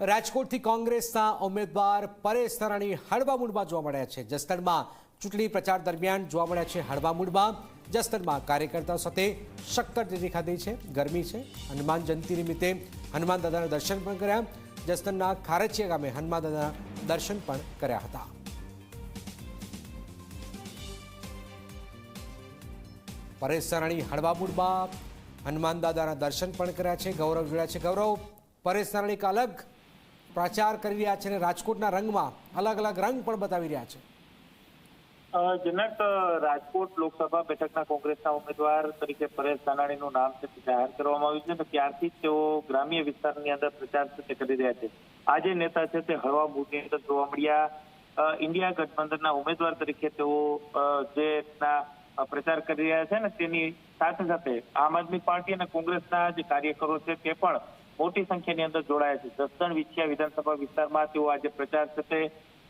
રાજકોટથી કોંગ્રેસના ઉમેદવાર પરેશ ધરાણી હળવા મૂડમાં જોવા મળ્યા છે. જસદણમાં ચૂંટણી પ્રચાર દરમિયાન જોવા મળ્યા છે હળવા મૂડમાં. જસદણમાં કાર્યકર્તાઓ સાથે શક્કર ડેરી ખાધી છે, ગરમી છે. હનુમાન જયંતિ નિમિત્તે હનુમાન દાદાના દર્શન પણ કર્યા. જસદણના ખારચિયા ગામે હનુમાન દાદાના દર્શન પણ કર્યા હતા. પરેશ સરાણી હળવા મૂડમાં હનુમાન દાદાના દર્શન પણ કર્યા છે. ગૌરવ જોડ્યા છે ગૌરવ. પરેશ સરાણી એક અલગ પ્રચાર કરી રહ્યા છે અને રાજકોટના રંગમાં અલગ અલગ રંગ પણ બતાવી રહ્યા છે. જનક રાજકોટ લોકસભા બેઠકના કોંગ્રેસના ઉમેદવાર તરીકે પરેશ ધાનાણીનું નામ છે જાહેર કરવામાં આવ્યું છે અને ત્યારથી તેઓ ગ્રામ્ય વિસ્તારની અંદર પ્રચાર છે કરી રહ્યા છે. આ જે નેતા છે તે હળવા મૂળની અંદર જોવા મળ્યા. ઇન્ડિયા ગઠબંધનના ઉમેદવાર તરીકે તેઓ જે રીતના પ્રચાર કરી રહ્યા છે ને તેની સાથે સાથે આમ આદમી પાર્ટી અને કોંગ્રેસના જે કાર્યકરો છે તે પણ મોટી સંખ્યાની અંદર જોડાયા છે. જસદણ વિછિયા વિધાનસભા વિસ્તારમાં તેઓ આજે પ્રચાર તે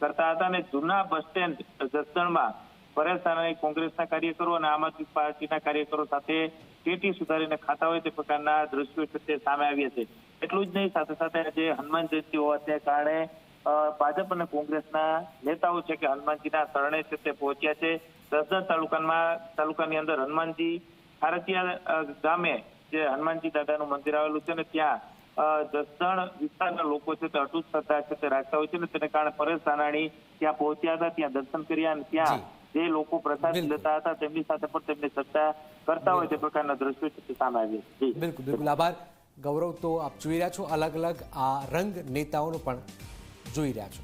કરતા હતા અને જૂના બસ સ્ટેન્ડ જસદણમાં પરેશ ધાનાણી કોંગ્રેસના કાર્યકરો અને આમ આદમી પાર્ટીના કાર્યકરો સાથે પેટી સુધારીને ખાતા હોય તે પ્રકારના દ્રશ્યો છે તે સામે આવ્યા છે. એટલું જ નહીં, સાથે સાથે આજે હનુમાન જયંતિ હોવાને કારણે ભાજપ અને કોંગ્રેસના નેતાઓ છે કે હનુમાનજીના શરણે છે તે પહોંચ્યા છે. જસદણ તાલુકામાં તાલુકાની અંદર હનુમાનજી ખારચિયા ગામે જે હનુમાનજી દાદાનું મંદિર આવેલું છે ને ત્યાં અ, વિસ્તારના લોકો છે તે અટૂટ શ્રદ્ધા છે તે રાખતા હોય છે ને તેને કારણે પરેશ સાનાણી ત્યાં પહોંચ્યા હતા ત્યાં દર્શન કર્યા અને ત્યાં જે. લોકો પ્રસાદ. લેતા હતા તેમની સાથે પણ તેમની શ્રદ્ધા કરતા હોય તે પ્રકારના દ્રશ્યો છે તે સામે આવ્યા છે. બિલકુલ બિલકુલ. આભાર. ગૌરવ તો આપ જોઈ રહ્યા છો. અલગ અલગ આ રંગ નેતાઓનું પણ જોઈ રહ્યા છો.